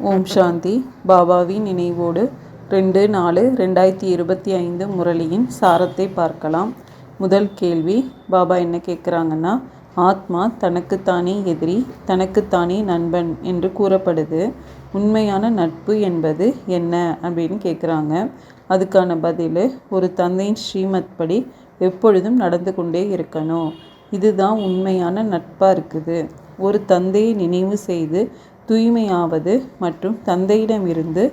ஓம் சாந்தி. பாபாவின் நினைவோடு ரெண்டு நாலு ரெண்டாயிரத்தி இருபத்தி ஐந்து முரளியின் சாரத்தை பார்க்கலாம். முதல் கேள்வி பாபா என்ன கேட்குறாங்கன்னா ஆத்மா தனக்குத்தானே எதிரி தனக்குத்தானே நண்பன் என்று கூறப்படுது. உண்மையான நட்பு என்பது என்ன அப்படின்னு கேட்குறாங்க. அதுக்கான பதில் ஒரு தந்தையின் ஸ்ரீமத் படி எப்பொழுதும் நடந்து கொண்டே இருக்கணும். இதுதான் உண்மையான நட்பாக இருக்குது. ஒரு தந்தையை நினைவு செய்து தூய்மையாவது மற்றும் தந்தையிடமிருந்து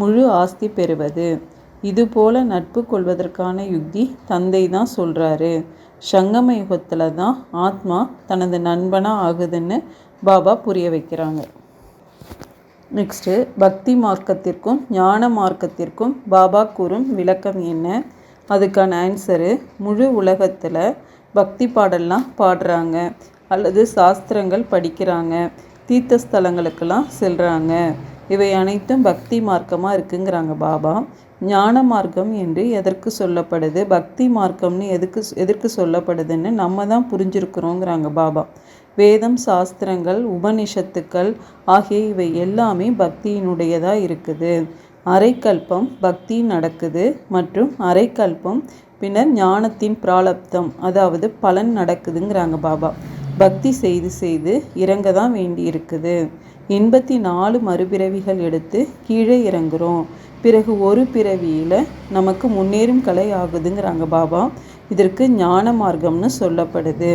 முழு ஆஸ்தி பெறுவது. இதுபோல நட்பு கொள்வதற்கான யுக்தி தந்தை தான் சொல்கிறாரு சங்கம யுகத்தில் தான் ஆத்மா தனது நண்பனாக ஆகுதுன்னு பாபா புரிய வைக்கிறாங்க. நெக்ஸ்ட்டு பக்தி மார்க்கத்திற்கும் ஞான மார்க்கத்திற்கும் பாபா கூறும் விளக்கம் என்ன? அதுக்கான ஆன்சரு முழு உலகத்தில் பக்தி பாடல்லாம் பாடுறாங்க. அல்லது சாஸ்திரங்கள் படிக்கிறாங்க. தீர்த்தஸ்தலங்களுக்கெல்லாம் செல்கிறாங்க இவை அனைத்தும் பக்தி மார்க்கமாக இருக்குங்கிறாங்க பாபா. ஞான மார்க்கம் என்று எதற்கு சொல்லப்படுது? பக்தி மார்க்கம்னு எதுக்கு எதற்கு சொல்லப்படுதுன்னு நம்ம தான் புரிஞ்சிருக்கிறோங்கிறாங்க பாபா. வேதம் சாஸ்திரங்கள் உபனிஷத்துக்கள் ஆகிய இவை எல்லாமே பக்தியினுடையதாக இருக்குது. அரைக்கல்பம் பக்தி நடக்குது மற்றும் அரைக்கல்பம் பின்னர் ஞானத்தின் பிராலப்தம் அதாவது பலன் நடக்குதுங்கிறாங்க பாபா. பக்தி செய்து செய்து இறங்க தான் வேண்டி இருக்குது எண்பத்தி நாலு மறுபிறவிகள் எடுத்து கீழே இறங்குறோம். பிறகு ஒரு பிறவியில் நமக்கு முன்னேறும் கலை ஆகுதுங்கிறாங்க பாபா. இதற்கு ஞான மார்க்கம்னு சொல்லப்படுது.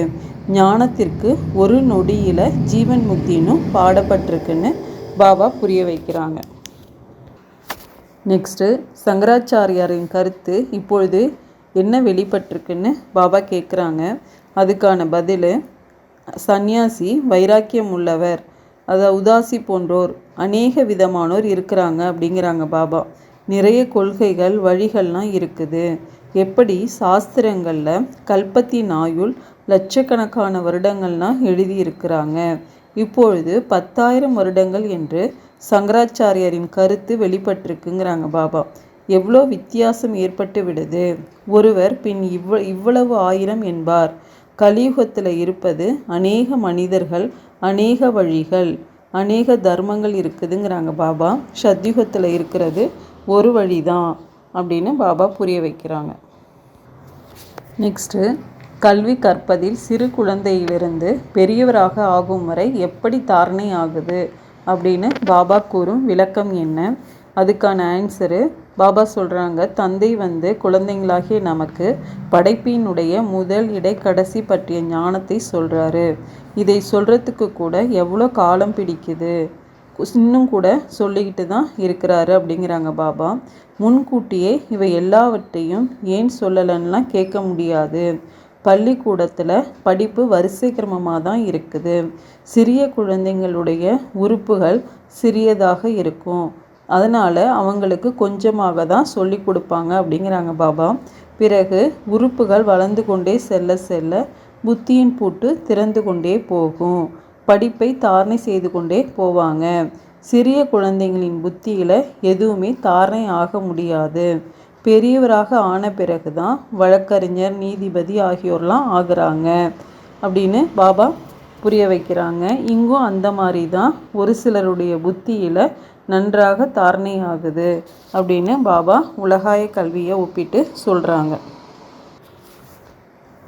ஞானத்திற்கு ஒரு நொடியில் ஜீவன் முக்தின்னு பாடப்பட்டிருக்குன்னு பாபா புரிய வைக்கிறாங்க. நெக்ஸ்ட்டு சங்கராச்சாரியாரின் கருத்து இப்பொழுது என்ன வெளிப்பட்டிருக்குன்னு பாபா கேட்குறாங்க அதுக்கான பதில் சந்நியாசி வைராக்கியம் உள்ளவர் அதாவது உதாசி போன்றோர். அநேக விதமானோர் இருக்கிறாங்க அப்படிங்கிறாங்க பாபா. நிறைய கொள்கைகள் வழிகள்லாம் இருக்குது. எப்படி சாஸ்திரங்களில் கல்பத்தின் ஆயுள் லட்சக்கணக்கான வருடங்கள்லாம் எழுதியிருக்கிறாங்க. இப்பொழுது பத்தாயிரம் வருடங்கள் என்று சங்கராச்சாரியரின் கருத்து வெளிப்பட்டிருக்குங்கிறாங்க பாபா. எவ்வளோ வித்தியாசம் ஏற்பட்டு விடுது. ஒருவர் பின் இவ்வ இவ்வளவு ஆயிரம் என்பார். கலியுகத்தில் இருப்பது அநேக மனிதர்கள் அநேக வழிகள் அநேக தர்மங்கள் இருக்குதுங்கிறாங்க பாபா. சத்யுகத்தில் இருக்கிறது ஒரு வழி தான் அப்படின்னு பாபா புரிய வைக்கிறாங்க. நெக்ஸ்ட்டு கல்வி கற்பதில் சிறு குழந்தையிலிருந்து பெரியவராக ஆகும் வரை எப்படி தாரணை ஆகுது அப்படின்னு பாபா கூறும் விளக்கம் என்ன? அதுக்கான ஆன்சரு பாபா சொல்கிறாங்க தந்தை வந்து குழந்தைங்களாகிய நமக்கு படைப்பினுடைய முதல் இடை கடைசி பற்றிய ஞானத்தை சொல்கிறாரு இதை சொல்கிறதுக்கு கூட எவ்வளோ காலம் பிடிக்குது? இன்னும் கூட சொல்லிக்கிட்டு தான் இருக்கிறாரு அப்படிங்கிறாங்க பாபா. முன்கூட்டியே இவை எல்லாவற்றையும் ஏன் சொல்லலைன்னெலாம் கேட்க முடியாது. பள்ளிக்கூடத்தில் படிப்பு வரிசை கிரமமாக தான் இருக்குது. சிறிய குழந்தைங்களுடைய உறுப்புகள் சிறியதாக இருக்கும். அதனால் அவங்களுக்கு கொஞ்சமாக தான் சொல்லி கொடுப்பாங்க அப்படிங்கிறாங்க பாபா. பிறகு உறுப்புகள் வளர்ந்து கொண்டே செல்ல செல்ல புத்தியின் பூட்டு திறந்து கொண்டே போகும். படிப்பை தாரணை செய்து கொண்டே போவாங்க. சிறிய குழந்தைங்களின் புத்தியில் எதுவுமே தாரணை ஆக முடியாது. பெரியவராக ஆன பிறகு தான் வழக்கறிஞர் நீதிபதி ஆகியோர்லாம் ஆகுறாங்க அப்படின்னு பாபா புரிய வைக்கிறாங்க. இங்கும் அந்த மாதிரி தான் ஒரு சிலருடைய புத்தியில் நன்றாக தாரணை ஆகுது அப்படின்னு பாபா உலகாய கல்வியை ஒப்பிட்டு சொல்கிறாங்க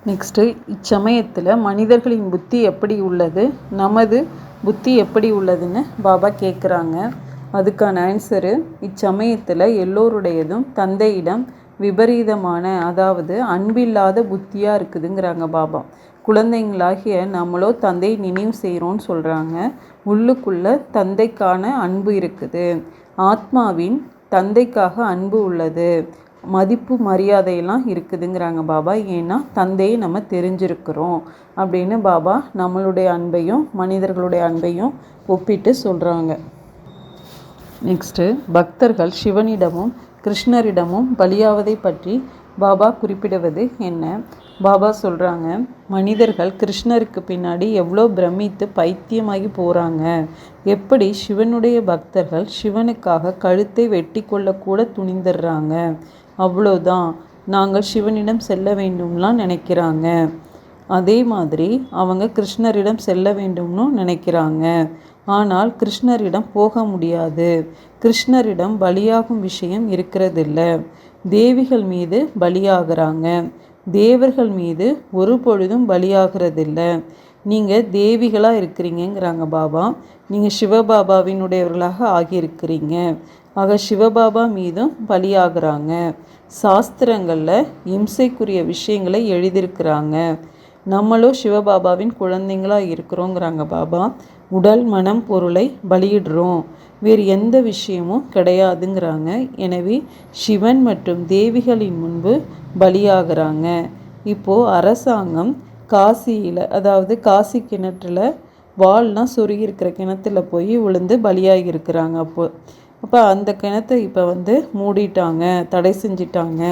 நெக்ஸ்ட்டு இச்சமயத்தில் மனிதர்களின் புத்தி எப்படி உள்ளது? நமது புத்தி எப்படி உள்ளதுன்னு பாபா கேட்குறாங்க அதுக்கான ஆன்சரு இச்சமயத்தில் எல்லோருடையதும் தந்தையிடம் விபரீதமான அதாவது அன்பில்லாத புத்தியாக இருக்குதுங்கிறாங்க பாபா. குழந்தைங்களாகிய நம்மளோ தந்தை நினைவு செய்கிறோன்னு சொல்கிறாங்க உள்ளுக்குள்ள தந்தைக்கான அன்பு இருக்குது. ஆத்மாவின் தந்தைக்காக அன்பு உள்ளது. மதிப்பு மரியாதையெல்லாம் இருக்குதுங்கிறாங்க பாபா. ஏன்னா தந்தையை நம்ம தெரிஞ்சிருக்கிறோம் அப்படின்னு பாபா நம்மளுடைய அன்பையும் மனிதர்களுடைய அன்பையும் ஒப்பிட்டு சொல்கிறாங்க நெக்ஸ்ட்டு பக்தர்கள் சிவனிடமும் கிருஷ்ணரிடமும் பலியாவதை பற்றி பாபா குறிப்பிடுவது என்ன? பாபா சொல்கிறாங்க மனிதர்கள் கிருஷ்ணருக்கு பின்னாடி எவ்வளோ பிரமித்து பைத்தியமாகி போகிறாங்க எப்படி சிவனுடைய பக்தர்கள் சிவனுக்காக கழுத்தை வெட்டி கொள்ளக்கூட துணிந்துடுறாங்க. அவ்வளோதான். நாங்கள் சிவனிடம் செல்ல வேண்டும்லாம் நினைக்கிறாங்க. அதே மாதிரி அவங்க கிருஷ்ணரிடம் செல்ல வேண்டும்னு நினைக்கிறாங்க. ஆனால் கிருஷ்ணரிடம் போக முடியாது. கிருஷ்ணரிடம் பலியாகும் விஷயம் இருக்கிறதில்ல. தேவிகள் மீது பலியாகிறாங்க. தேவர்கள் மீது ஒரு பொழுதும் பலியாகிறதில்ல. நீங்கள் தேவிகளாக இருக்கிறீங்கங்கிறாங்க பாபா. நீங்கள் சிவபாபாவினுடையவர்களாக ஆகியிருக்கிறீங்க. ஆக சிவபாபா மீதும் பலியாகிறாங்க. சாஸ்திரங்களில் இம்சைக்குரிய விஷயங்களை எழுதியிருக்கிறாங்க. நம்மளும் சிவபாபாவின் குழந்தைங்களாக இருக்கிறோங்கிறாங்க பாபா. உடல் மனம் பொருளை பலியிடுறோம். வேறு எந்த விஷயமும் கிடையாதுங்கிறாங்க. எனவே சிவன் மற்றும் தேவிகளின் முன்பு பலியாகிறாங்க. இப்போது அரசாங்கம் காசியில் அதாவது காசி கிணற்றில் வால்லாம் சொருகி இருக்கிற கிணத்துல போய் விழுந்து பலியாகி இருக்கிறாங்க அப்போ. அப்போ அந்த கிணத்தை இப்போ வந்து மூடிட்டாங்க தடை செஞ்சிட்டாங்க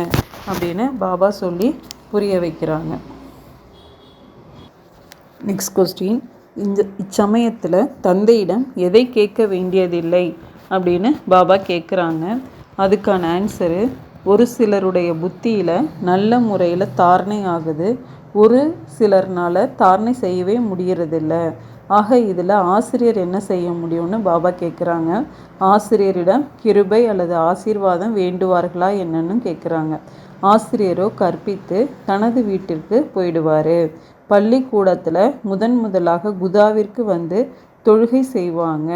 அப்படின்னு பாபா சொல்லி புரிய வைக்கிறாங்க. நெக்ஸ்ட் கொஸ்டின் இந்த இச்சமயத்தில் தந்தையிடம் எதை கேட்க வேண்டியதில்லை அப்படின்னு பாபா கேட்குறாங்க அதுக்கான ஆன்சரு ஒரு சிலருடைய புத்தியில் நல்ல முறையில் தாரணை ஆகுது. ஒரு சிலர்னால் தாரணை செய்யவே முடியறதில்ல. ஆக இதில் ஆசிரியர் என்ன செய்ய முடியும்னு பாபா கேட்குறாங்க ஆசிரியரிடம் கிருபை அல்லது ஆசீர்வாதம் வேண்டுவார்களா என்னன்னு கேட்குறாங்க ஆசிரியரோ கற்பித்து தனது வீட்டிற்கு போயிடுவார். பள்ளிக்கூடத்தில் முதன் முதலாக குதாவிற்கு வந்து தொழுகை செய்வாங்க.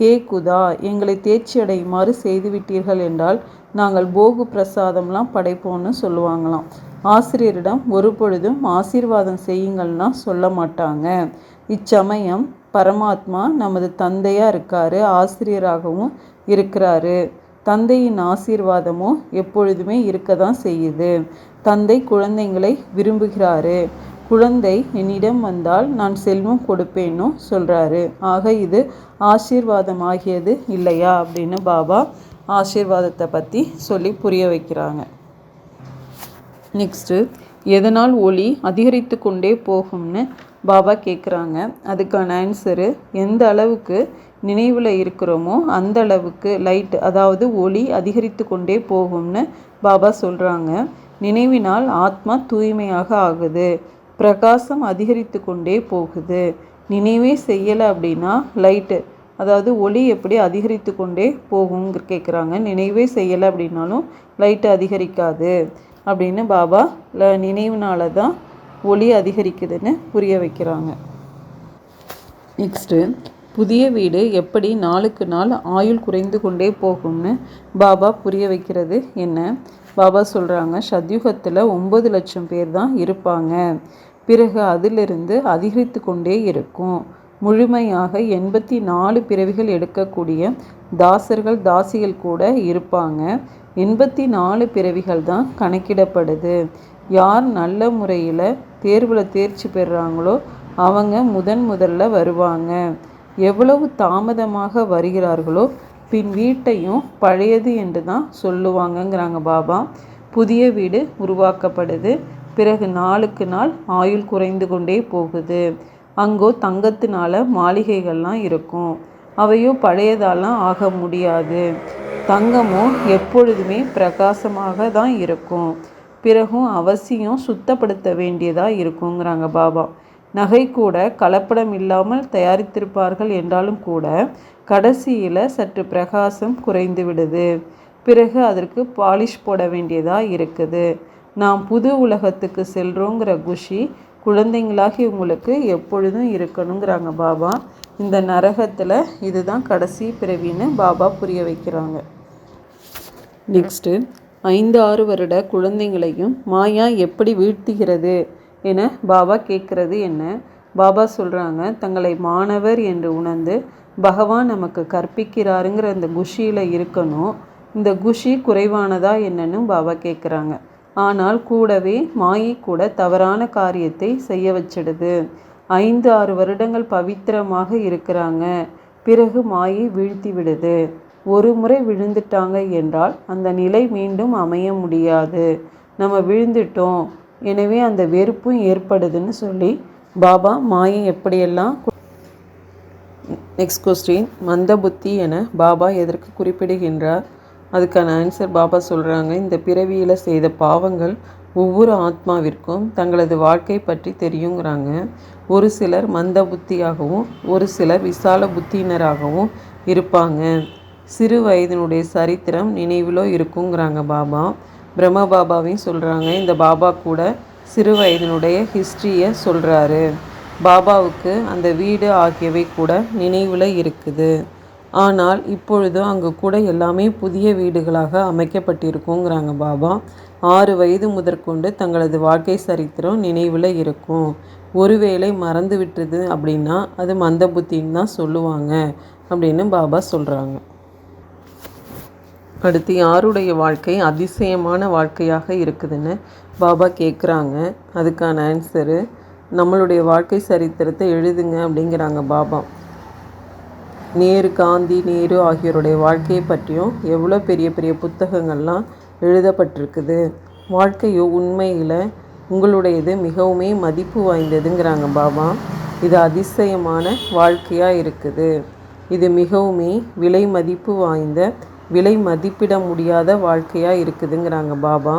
ஹே குதா எங்களை தேர்ச்சி அடையுமாறு செய்துவிட்டீர்கள் என்றால் நாங்கள் போகு பிரசாதம்லாம் படைப்போம்னு சொல்லுவாங்களாம். ஆசிரியரிடம் ஒரு பொழுதும் ஆசீர்வாதம் செய்யுங்கள்னா சொல்ல மாட்டாங்க. இச்சமயம் பரமாத்மா நமது தந்தையாக இருக்கார் ஆசிரியராகவும் இருக்கிறாரு. தந்தையின் ஆசீர்வாதமும் எப்பொழுதுமே இருக்க தான் செய்யுது. தந்தை குழந்தைங்களை விரும்புகிறாரு. குழந்தை என்னிடம் வந்தால் நான் செல்வம் கொடுப்பேன்னு சொல்கிறாரு ஆக இது ஆசீர்வாதம் ஆகியது இல்லையா? அப்படின்னு பாபா ஆசீர்வாதத்தை பற்றி சொல்லி புரிய வைக்கிறாங்க. நெக்ஸ்ட்டு எதனால் ஒளி அதிகரித்து கொண்டே போகும்னு பாபா கேட்குறாங்க அதுக்கான ஆன்சரு எந்த அளவுக்கு நினைவில் இருக்கிறோமோ அந்த அளவுக்கு லைட் அதாவது ஒளி அதிகரித்து கொண்டே போகும்னு பாபா சொல்கிறாங்க நினைவினால் ஆத்மா தூய்மையாக ஆகுது. பிரகாசம் அதிகரித்து கொண்டே போகுது. நினைவே செய்யலை அப்படின்னா லைட்டு அதாவது ஒளி எப்படி அதிகரித்து கொண்டே போகுங்கிற கேட்குறாங்க நினைவே செய்யலை அப்படின்னாலும் லைட்டு அதிகரிக்காது அப்படின்னு பாபா நினைவுனால தான் ஒளி அதிகரிக்குதுன்னு புரிய வைக்கிறாங்க. நெக்ஸ்ட்டு புதிய வீடு எப்படி நாளுக்கு நாள் ஆயுள் குறைந்து கொண்டே போகும்னு பாபா புரிய வைக்கிறது என்ன? பாபா சொல்கிறாங்க சத்யுகத்தில் ஒம்பது லட்சம் பேர் தான் இருப்பாங்க. பிறகு அதிலிருந்து அதிகரித்து கொண்டே இருக்கும். முழுமையாக எண்பத்தி நாலு பிறவிகள் எடுக்கக்கூடிய தாசர்கள் தாசிகள் கூட இருப்பாங்க. எண்பத்தி நாலு பிறவிகள் தான் கணக்கிடப்படுது. யார் நல்ல முறையில் தேர்வில் தேர்ச்சி பெறுறாங்களோ அவங்க முதன் முதல்ல வருவாங்க. எவ்வளவு தாமதமாக வருகிறார்களோ பின் வீட்டையும் பழையது என்று தான் சொல்லுவாங்கங்கிறாங்க பாபா. புதிய வீடு உருவாக்கப்படுது. பிறகு நாளுக்கு நாள் ஆயுள் குறைந்து கொண்டே போகுது. அங்கோ தங்கத்தினால மாளிகைகள்லாம் இருக்கும். அவையோ பழையதாலாம் ஆக முடியாது. தங்கமும் எப்பொழுதுமே பிரகாசமாக தான் இருக்கும். பிறகும் அவசியம் சுத்தப்படுத்த வேண்டியதாக இருக்குங்கிறாங்க பாபா. நகை கூட கலப்படம் இல்லாமல் தயாரித்திருப்பார்கள் என்றாலும் கூட கடைசியில் சற்று பிரகாசம் குறைந்து விடுது. பிறகு அதற்கு பாலிஷ் போட வேண்டியதாக இருக்குது. நாம் புது உலகத்துக்கு செல்கிறோங்கிற குஷி குழந்தைங்களாகி உங்களுக்கு எப்பொழுதும் இருக்கணுங்கிறாங்க பாபா. இந்த நரகத்தில் இதுதான் கடைசி பிறவின்னு பாபா புரிய வைக்கிறாங்க. நெக்ஸ்ட்டு ஐந்து ஆறு வருட குழந்தைங்களையும் மாயா எப்படி வீழ்த்துகிறது என பாபா கேட்குறது என்ன? பாபா சொல்கிறாங்க தங்களை மாணவர் என்று உணர்ந்து பகவான் நமக்கு கற்பிக்கிறாருங்கிற அந்த குஷியில் இருக்கணும். இந்த குஷி குறைவானதா என்னன்னு பாபா கேட்குறாங்க ஆனால் கூடவே மாயை கூட தவறான காரியத்தை செய்ய வச்சிடுது. ஐந்து ஆறு வருடங்கள் பவித்திரமாக இருக்கிறாங்க. பிறகு மாயை வீழ்த்தி விடுது. ஒரு முறை விழுந்துட்டாங்க என்றால் அந்த நிலை மீண்டும் அமைய முடியாது. நம்ம விழுந்துட்டோம். எனவே அந்த வெறுப்பும் ஏற்படுதுன்னு சொல்லி பாபா மாயை எப்படியெல்லாம் நெக்ஸ்ட் கொஸ்டின் மந்த புத்தி என பாபா எதற்கு குறிப்பிடுகின்றார்? அதுக்கான ஆன்சர் பாபா சொல்கிறாங்க இந்த பிறவியில் செய்த பாவங்கள் ஒவ்வொரு ஆத்மாவிற்கும் தங்களது வாழ்க்கை பற்றி தெரியுங்கிறாங்க. ஒரு சிலர் மந்த புத்தியாகவும் ஒரு சிலர் விசால புத்தியினராகவும் இருப்பாங்க. சிறு வயதினுடைய சரித்திரம் நினைவிலோ இருக்குங்கிறாங்க பாபா. பிரம்ம பாபாவையும் சொல்கிறாங்க இந்த பாபா கூட சிறு வயதினுடைய ஹிஸ்ட்ரியை சொல்கிறாரு பாபாவுக்கு அந்த வீடு ஆகியவை கூட நினைவில் இருக்குது. ஆனால் இப்பொழுது அங்கு கூட எல்லாமே புதிய வீடுகளாக அமைக்கப்பட்டிருக்குங்கிறாங்க பாபா. ஆறு வயது முதற்கொண்டு தங்களது வாழ்க்கை சரித்திரம் நினைவில் இருக்கும். ஒருவேளை மறந்து விட்டுது அப்படின்னா அது மந்த புத்தின்னு தான் சொல்லுவாங்க அப்படின்னு பாபா சொல்கிறாங்க அடுத்து யாருடைய வாழ்க்கை அதிசயமான வாழ்க்கையாக இருக்குதுன்னு பாபா கேட்குறாங்க அதுக்கான ஆன்சரு நம்மளுடைய வாழ்க்கை சரித்திரத்தை எழுதுங்க அப்படிங்கிறாங்க பாபா. நேரு காந்தி நேரு ஆகியோருடைய வாழ்க்கையை பற்றியும் எவ்வளோ பெரிய பெரிய புத்தகங்கள்லாம் எழுதப்பட்டிருக்குது. வாழ்க்கையோ உண்மையில் உங்களுடையது மிகவுமே மதிப்பு வாய்ந்ததுங்கிறாங்க பாபா. இது அதிசயமான வாழ்க்கையாக இருக்குது. இது மிகவுமே விலை மதிப்பு வாய்ந்த விலை மதிப்பிட முடியாத வாழ்க்கையாக இருக்குதுங்கிறாங்க பாபா.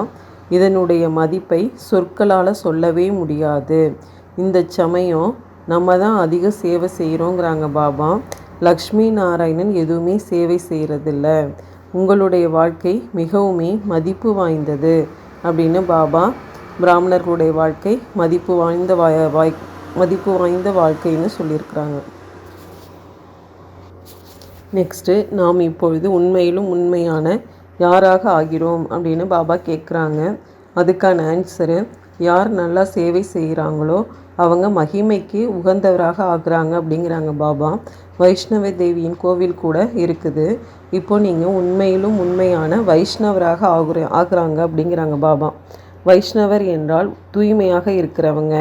இதனுடைய மதிப்பை சொற்களால் சொல்லவே முடியாது. இந்த சமயம் நம்ம தான் அதிக சேவை செய்கிறோங்கிறாங்க பாபா. லக்ஷ்மி நாராயணன் எதுவுமே சேவை செய்கிறதில்ல உங்களுடைய வாழ்க்கை மிகவுமே மதிப்பு வாய்ந்தது அப்படின்னு பாபா பிராமணர்களுடைய வாழ்க்கை மதிப்பு வாய்ந்த வாய் மதிப்பு வாய்ந்த வாழ்க்கைன்னு சொல்லியிருக்கிறாங்க. நெக்ஸ்ட்டு நாம் இப்பொழுது உண்மையிலும் உண்மையான யாராக ஆகிறோம் அப்படின்னு பாபா கேட்குறாங்க அதுக்கான ஆன்சரு யார் நல்லா சேவை செய்கிறாங்களோ அவங்க மகிமைக்கு உகந்தவராக ஆகுறாங்க அப்படிங்கிறாங்க பாபா. வைஷ்ணவ தேவியின் கோவில் கூட இருக்குது. இப்போ நீங்கள் உண்மையிலும் உண்மையான வைஷ்ணவராக ஆகுற ஆகுறாங்க அப்படிங்கிறாங்க பாபா. வைஷ்ணவர் என்றால் தூய்மையாக இருக்கிறவங்க.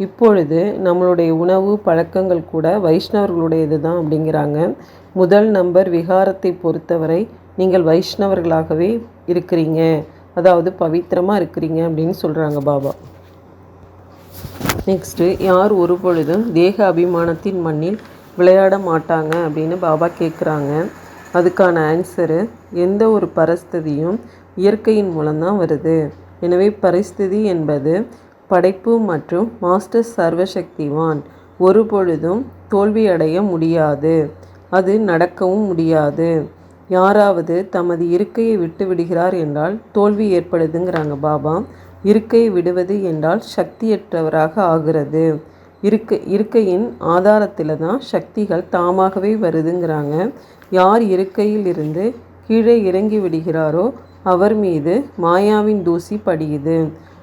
இப்பொழுது நம்மளுடைய உணவு பழக்கங்கள் கூட வைஷ்ணவர்களுடையது தான் அப்படிங்கிறாங்க. முதல் நம்பர் விகாரத்தை பொறுத்தவரை நீங்கள் வைஷ்ணவர்களாகவே இருக்கிறீங்க. அதாவது பவித்திரமாக இருக்கிறீங்க அப்படின்னு சொல்கிறாங்க பாபா. நெக்ஸ்ட்டு யார் ஒரு பொழுதும் தேக அபிமானத்தின் மண்ணில் விளையாட மாட்டாங்க அப்படின்னு பாபா கேட்குறாங்க அதுக்கான ஆன்சரு எந்த ஒரு பரிஸ்திதியும் இயற்கையின் மூலம்தான் வருது. எனவே பரிஸ்திதி என்பது படைப்பு மற்றும் மாஸ்டர் சர்வசக்திவான். ஒரு பொழுதும் தோல்வியடைய முடியாது. அது நடக்கவும் முடியாது. யாராவது தமது இருக்கையை விட்டு விடுகிறார் என்றால் தோல்வி ஏற்படுதுங்கிறாங்க பாபா. இருக்கையை விடுவது என்றால் சக்தியற்றவராக ஆகிறது. இருக்கை இருக்கையின் ஆதாரத்தில் தான் சக்திகள் தாமாகவே வருதுங்கிறாங்க. யார் இருக்கையில் இருந்து கீழே இறங்கி விடுகிறாரோ அவர் மீது மாயாவின் தூசி படியுது.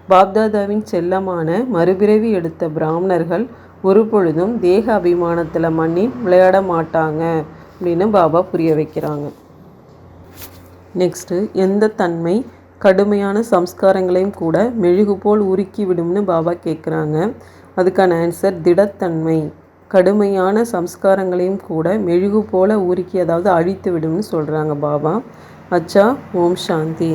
பாப்தாதாவின் செல்லமான மறுபிறவி எடுத்த பிராமணர்கள் ஒரு பொழுதும் தேக அபிமானத்தில் மண்ணில் விளையாட மாட்டாங்க அப்படின்னு பாபா புரிய வைக்கிறாங்க. நெக்ஸ்ட்டு எந்த தன்மை கடுமையான சம்ஸ்காரங்களையும் கூட மெழுகு போல் உருக்கி விடும்னு பாபா கேட்குறாங்க அதுக்கான ஆன்சர் திடத்தன்மை. கடுமையான சம்ஸ்காரங்களையும் கூட மெழுகு போல உருக்கி அதாவது அழித்து விடும்னு சொல்கிறாங்க பாபா. அச்சா ஓம் சாந்தி.